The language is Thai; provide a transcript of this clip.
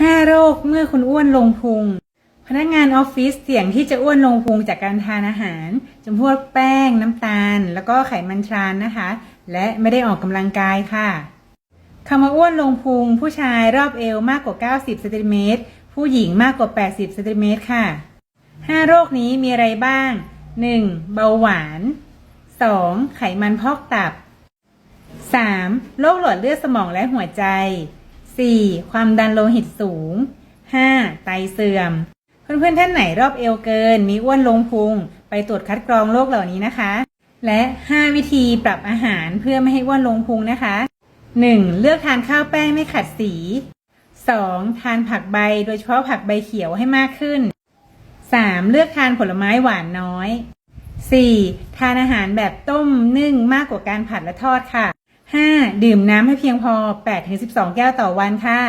5 โรคเมื่อคุณอ้วนลงพุง พนักงานออฟฟิศเสี่ยงที่จะอ้วนลงพุงจากการทานอาหารจำพวกแป้ง น้ำตาล แล้วก็ไขมันทรานนะคะ และไม่ได้ออกกำลังกายค่ะคำว่าอ้วนลงพุง ผู้ชายรอบเอวมากกว่า 90ซนติเมตรผู้หญิงมากกว่า 80ซนติเมตรค่ะ 5 โรคนี้มีอะไรบ้าง 1. เบาหวาน 2. ไขมันพอกตับ 3. โรคหลอดเลือดสมองและหัวใจ 4. ความดันโลหิตสูง 5. ไตเสื่อม เพื่อนๆท่านไหนรอบเอวเกิน มีอ้วนลงพุง ไปตรวจคัดกรองโรคเหล่านี้นะคะ และ 5 วิธีปรับอาหารเพื่อไม่ให้อ้วนลงพุงนะคะ 1. เลือกทานข้าวแป้งไม่ขัดสี 2. ทานผักใบโดยเฉพาะผักใบเขียวให้มากขึ้น 3. เลือกทานผลไม้หวานน้อย 4. ทานอาหารแบบต้มนึ่งมากกว่าการผัดและทอดค่ะ 5. ดื่มน้ำให้เพียงพอ 8-12 แก้วต่อวันค่ะ